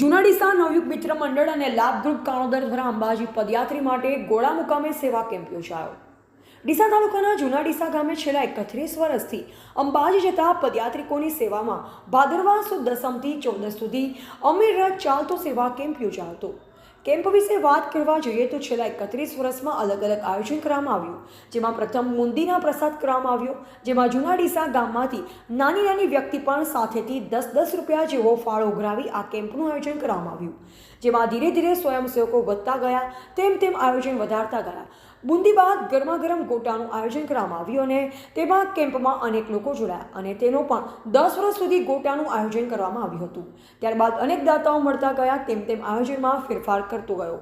જૂના ડીસા નવયુગ મિત્ર મંડળ અને લાભ ગ્રુપ કાણોદર દ્વારા અંબાજી પદયાત્રી માટે ગોળા મુકામે સેવા કેમ્પ યોજાયો. ડીસા તાલુકાના જૂના ડીસા ગામે છેલ્લા એકત્રીસ વર્ષથી અંબાજી જતા પદયાત્રિકોની સેવામાં ભાદરવા સુદ દસમથી ચૌદસ સુધી અમીર રાત ચાલતો સેવા કેમ્પ યોજાયો હતો. કેમ્પ વિશે વાત કરવા જઈએ તો છેલ્લા એકત્રીસ વર્ષમાં અલગ અલગ આયોજન કરવામાં આવ્યું. જેમાં પ્રથમ મુંદીના પ્રસાદ કરવામાં આવ્યો, જેમાં જૂના ડીસા ગામમાંથી નાની નાની વ્યક્તિ પણ સાથેથી દસ દસ રૂપિયા જેવો ફાળો ઉઘરાવી આ કેમ્પનું આયોજન કરવામાં આવ્યું. જેમાં ધીરે ધીરે સ્વયંસેવકો વધતા ગયા, તેમ તેમ આયોજન વધારતા ગયા. બુંદી બાદ ગરમા ગરમ ગોટાનું આયોજન કરવામાં આવ્યું અને તેમાં કેમ્પમાં અનેક લોકો જોડાયા અને તેનો પણ દસ વર્ષ સુધી ગોટાનું આયોજન કરવામાં આવ્યું હતું. ત્યારબાદ અનેક દાતાઓ મળતા ગયા, તેમ તેમ આયોજનમાં ફેરફાર કરતો ગયો.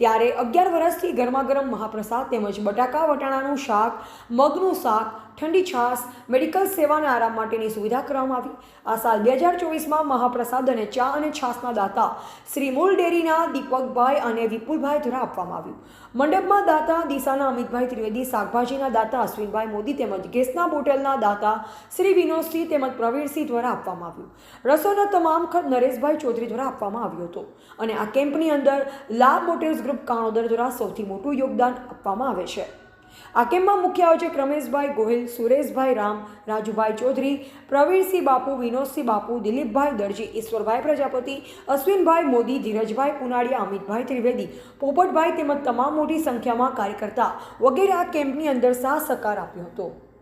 ત્યારે અગિયાર વર્ષથી ગરમા ગરમ મહાપ્રસાદ તેમજ બટાકા વટાણાનું શાક, મગનું શાક ઠંડી છાશ, મેડિકલ સેવાને આરામ માટેની સુવિધા કરવામાં આવી. આ સાલ બે હજાર ચોવીસમાં મહાપ્રસાદ અને ચા અને છાશના દાતા શ્રી મૂળ ડેરીના દીપકભાઈ અને વિપુલભાઈ દ્વારા આપવામાં આવ્યું. મંડપમાં દાતા દિશાના અમિતભાઈ ત્રિવેદી, શાકભાજીના દાતા અશ્વિનભાઈ મોદી તેમજ ગેસના બોટલના દાતા શ્રી વિનોદસિંહ તેમજ પ્રવીણસિંહ દ્વારા આપવામાં આવ્યું. રસોઈનો તમામ ખર્ચ નરેશભાઈ ચૌધરી દ્વારા આપવામાં આવ્યો હતો અને આ કેમ્પની અંદર લાભ મોટર્સ ગ્રુપ કાણોદર દ્વારા સૌથી મોટું યોગદાન આપવામાં આવે છે. આ કેમ્પમાં મુખ્ય આયોજક રમેશભાઈ ગોહિલ, સુરેશભાઈ રામ, રાજુભાઈ ચૌધરી, પ્રવીણસિંહ બાપુ, વિનોદસિંહ બાપુ, દિલીપભાઈ દરજી, ઈશ્વરભાઈ પ્રજાપતિ, અશ્વિનભાઈ મોદી, ધીરજભાઈ પુનાડિયા અમિતભાઈ ત્રિવેદી, પોપટભાઈ તેમજ તમામ મોટી સંખ્યામાં કાર્યકર્તા વગેરે આ કેમ્પની અંદર સાહ સહકાર આપ્યો હતો.